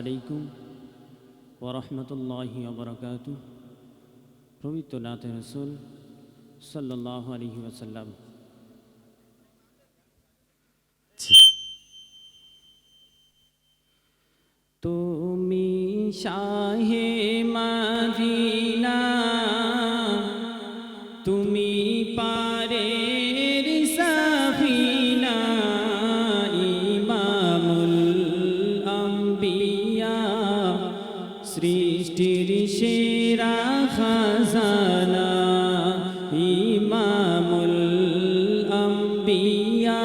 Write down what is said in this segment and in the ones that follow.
আলাইকুম ওরহমতুল্লাহি ওবরাকাত। পবিত্র নাথ রসুল সাল্লাহ আলহি ওসাল্লাম তুমি শাহে মাদিনা খাজানা ইমামুল আম্বিয়া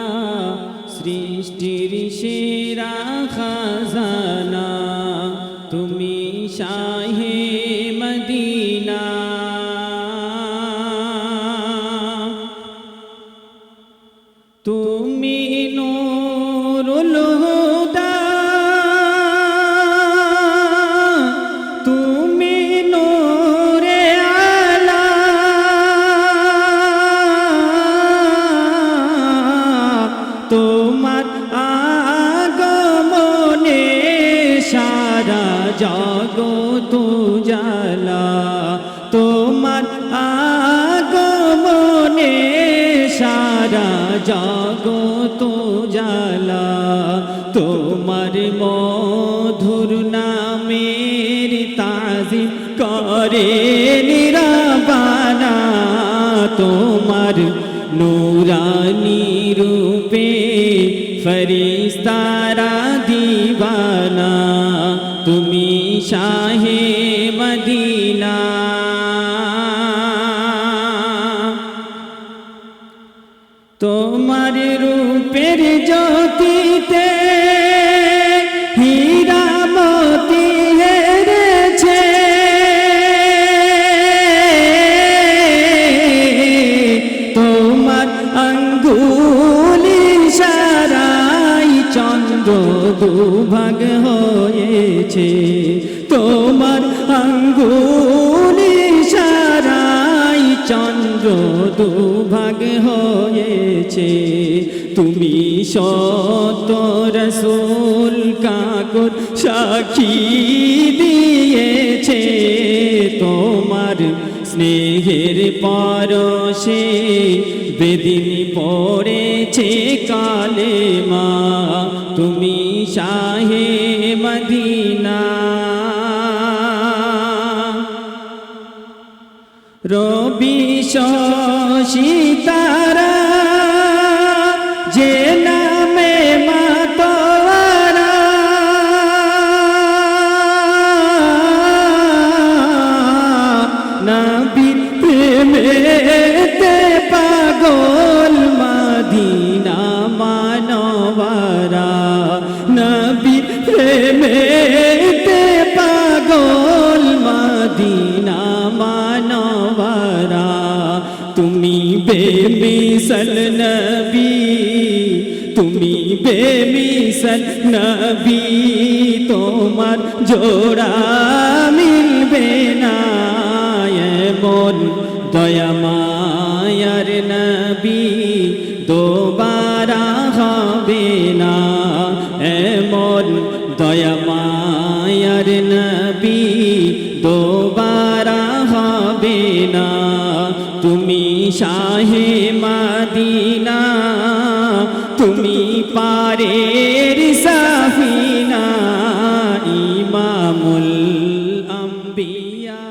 সৃষ্টির সেরা খাজানা তুমি শাহে মদিনা তুমি জগত জালা, তোমার আগমনে সারা জাগো জগত জালা, তোমার মধুর নামের তাজিম করে নিরাবানা, তোমার নুরানি রূপে ফরিস্তারা দিবানা, তুমি শাহে মদিনা তোমার রূপের জ্যোতিতে হীরামতি হেরেছে তোমার আঙ্গুলি সারাই চন্দ্র দুভাগ হয়েছে তোমার আঙ্গুলি সারাই চন্দ্র দুভাগ হয়েছে। তুমি সত রসুল কাকুর সাক্ষী দিয়েছে। তোমার স্নেহের পরশে বেদিন পড়েছে কালে মা তুমি শাহে রবি সীতারা যে নামে মাতোয়ারা। নবী প্রেমেতে পাগল বেমিসল নবী, তুমি বেমিসল নবী, তোমার জোড়া মিলবে না এমন দয়া মায়ার নবী, দোবারা হবে না এমন দয়া মায়ার নবী, দোবারা হবে না তুমি শাহে মাদিনা, তুমি পারের সাফিনা, ইমামুল আম্বিয়া,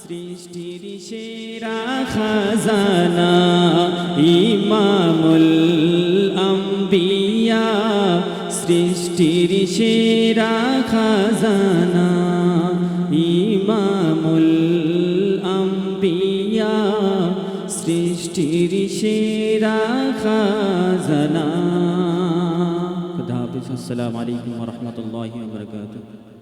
সৃষ্টির সেরা খাজানা, ইমামুল আম্বিয়া, সৃষ্টির সেরা খাজানা, ইমামুল আম্বিয়া সৃষ্টির সেরা খাজানা। খুদা হাফিজ আসসালামু আলাইকুম ওয়া রাহমাতুল্লাহি ওয়া বারাকাতুহু।